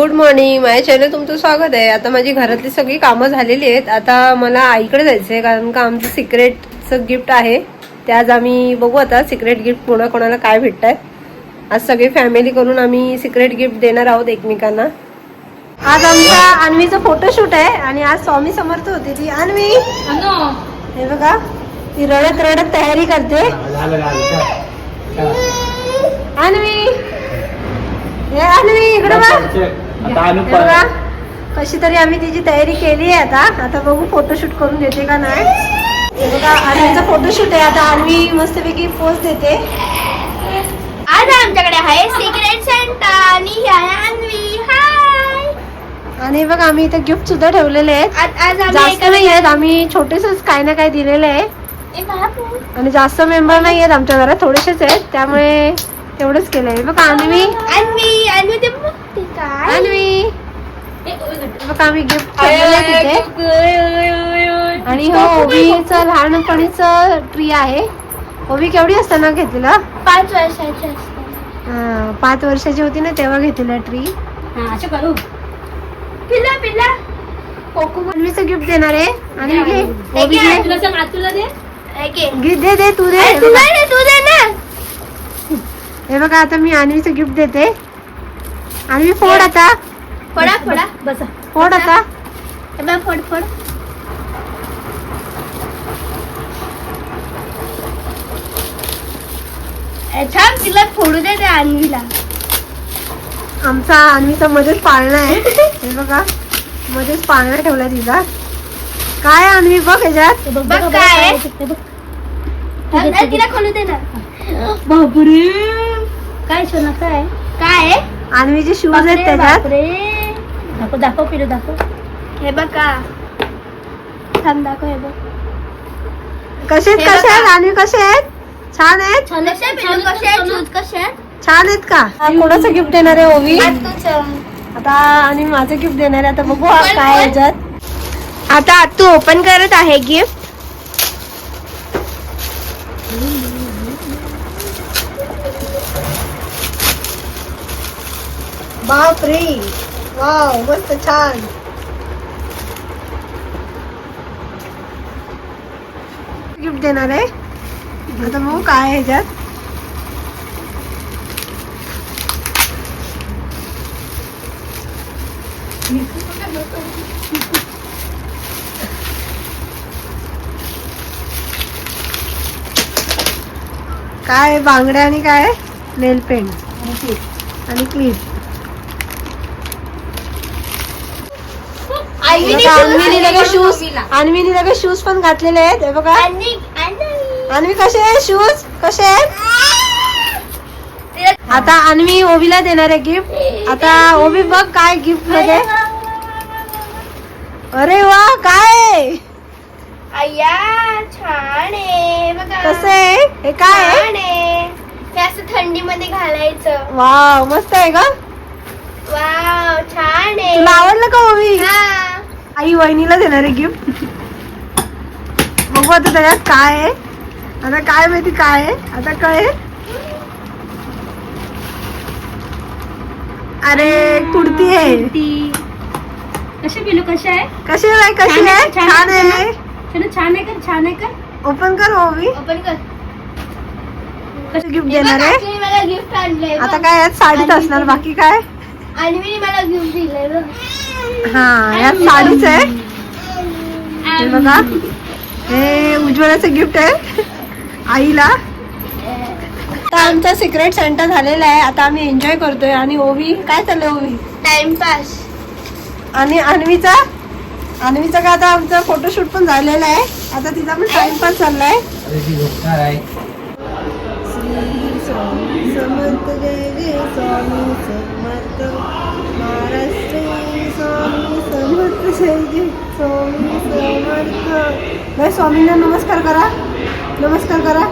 Good morning. माझ्या channel तुमचं स्वागत आहे. आता माझी घरातली सगळी कामं झालेली आहेत. आता मला आईकडे जायचं आहे कारण का आमचं सिक्रेटचं गिफ्ट आहे. ते आज आम्ही बघू आता सिक्रेट गिफ्ट कोणा कोणाला काय भेटत आहे आज सगळी फॅमिली करून आम्ही सिक्रेट गिफ्ट देणार आहोत एकमेकांना. आज आमचा अन्वीचं फोटोशूट आहे आणि आज स्वामी समर्थ होती ती. अन्वी! हे बघा ती रडत रडत तयारी करते. अन्वी! हे अन्वी इकडे बघ. आता बघा, कशी तरी आम्ही तिची तयारी केली आहे आता. आता बघू फोटोशूट करून देते का नाही. हे बघा फोटोशूट आहे. आता अन्वी मस्तपैकी पोस्ट देते. आज आमच्याकडे आहे सिक्रेट सेंटा आणि आहे अन्वी हाय आणि बघ आम्ही इथे गिफ्ट सुद्धा ठेवलेले आहेत. आज आज आम्ही जास्त एका- नाही आहेत. आम्ही छोटेसच काय ना काय दिलेलं आहे. ए. आणि जास्त मेंबर नाही आहेत. आमच्या घरात थोडेसेच आहेत. त्यामुळे तेवढंच केलंय. बघा अन्वी अन्वी अन्वी ते अन्वी. बघा आम्ही गिफ्ट आणि हो ओवीचं लहानपणीचं ट्री आहे. ओवी केवढी असताना घेतलेला? पाच वर्षाची पाच वर्षाची होती ना तेव्हा घेतलेला ट्री पिला पिला कोको अन्वीचं गिफ्ट देणार आहे. आणि घे घे. घे. घे, दे दे तू दे. तू दे ना. हे बघा आता मी अन्वीचं गिफ्ट देते. अन्वी फोड आता. फोडा फोडा. बसा. फोड आता. बघ, फोड फोड. थांब तिला फोडू दे त्या अन्वीला. आमचा अन्वीचा मध्येच पाळणा आहे. हे बघा. मध्येच पाळणा ठेवला तिचा. काय अन्वी बघ ह्याच्यात. बघ काय तिला खोलू दे ना. बापरे. काय सोना काय काय आहे अन्वीचे शूज आहेत त्याच्यात. दाखव दाखव पिलू दाखव. हे बघ. का थांब दाखव हे बघ. कसे आहेत कसे आहेत. अन्वी कसे आहेत? छान आहेत? कसे छान आहेत का? कोणाचं गिफ्ट देणार आहे ओवी. आता आणि माझं गिफ्ट देणार आहे आता बघू काय ह्याच्यात. आता तू ओपन करत आहे गिफ्ट बाप रे वाव मस्त छान. गिफ्ट देणार आहे. आता बघू काय आहे ह्याच्यात. काय बांगड्या आणि काय नेल पेंट. आणि क्लिप. अन्वीने शूज अन्वीने शूज पण घातलेले आहेत. हे बघा. अन्वी कसे आहे शूज कसे आहेत? आता अन्वी ओवीला देणार आहे गिफ्ट आता ओवी बघ काय गिफ्टमध्ये. अरे वा काय? कसं आहे? हे काय? असं थंडीमध्ये घालायचं. वाव मस्त आहे का वाव छान आहे. तुला आवडलं का हा. आई वहिनीला देणार आहे गिफ्ट बघू आता त्याच्यात काय आहे. आता काय माहिती काय आहे. आता काय आहे? अरे कुर्ती आहे. कसे पिलू कसे आहे? कशी आहे कशी छान आहे, छान आहे चलो छान आहे का? छान आहे का? ओपन कर ओवी ओपन कर. कशी गिफ्ट हे देणार आहे. गिफ्ट आणलंय आता. काय साडीच असणार बाकी काय? अन्वीने मला गिफ्ट दिलंय बघ. हा यात साडीच आहे. हे बघा. हे उज्ज्वलाचं गिफ्ट आहे. आईला. आता आमचा सिक्रेट सेंटर झालेला आहे. आता आम्ही एन्जॉय करतोय. आणि ओवी काय चाललंय ओवी? टाइमपास आणि अन्वीचा? अन्वीचा का आता आमचा फोटोशूट पण झालेला आहे. आता तिचा पण टाइमपास चाललाय समर्थ जय जय स्वामी समर्थ. महाराष्ट्र स्वामी समर्थ जय जय स्वामी समर्थ. बाय स्वामींना नमस्कार करा. नमस्कार करा.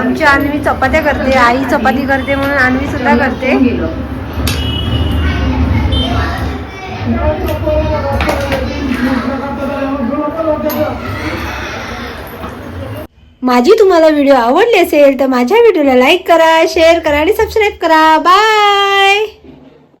आमची अन्वी चपात्या करते आई चपाती करते म्हणून अन्वी सुद्धा करते. माझी तुम्हाला व्हिडिओ आवडली असेल तर माझ्या व्हिडिओला लाईक करा शेअर करा आणि सबस्क्राईब करा. बाय